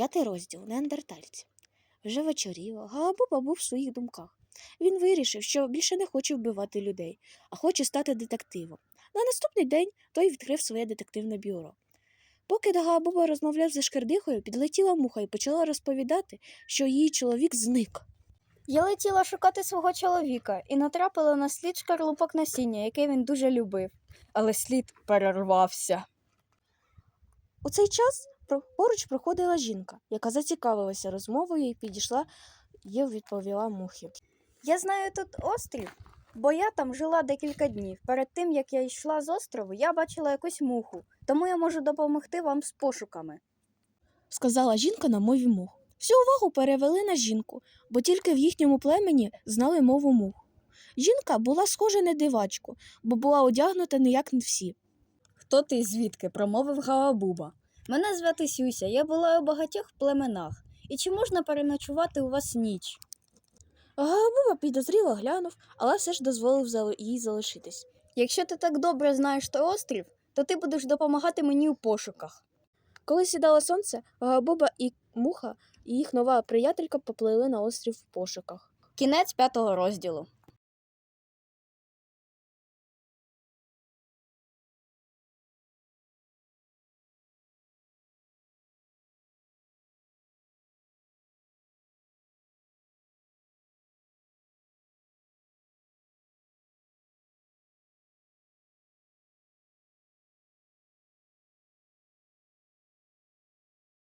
П'ятий розділ неандертальці. Вже вечоріло, Галабуба був в своїх думках. Він вирішив, що більше не хоче вбивати людей, а хоче стати детективом. На наступний день той відкрив своє детективне бюро. Поки Галабуба розмовляв зі шкердихою, підлетіла муха і почала розповідати, що її чоловік зник. Я летіла шукати свого чоловіка і натрапила на слід шкарлупок насіння, який він дуже любив. Але слід перервався. У цей час поруч проходила жінка, яка зацікавилася розмовою і підійшла і відповіла мухі. Я знаю тут острів, бо я там жила декілька днів. Перед тим як я йшла з острову, я бачила якусь муху, тому я можу допомогти вам з пошуками. сказала жінка на мові мух. Всю увагу перевели на жінку, бо тільки в їхньому племені знали мову мух. Жінка була схожа на дивачку, бо була одягнута не як всі. Хто ти звідки? промовив Галабуба. Мене звати Сюся, я була у багатьох племенах. І чи можна переночувати у вас ніч? Галабуба підозріло глянув, але все ж дозволив їй залишитись. Якщо ти так добре знаєш той острів, то ти будеш допомагати мені у пошуках. Коли сідало сонце, Галабуба і муха і їх нова приятелька поплили на острів в пошуках. Кінець п'ятого розділу.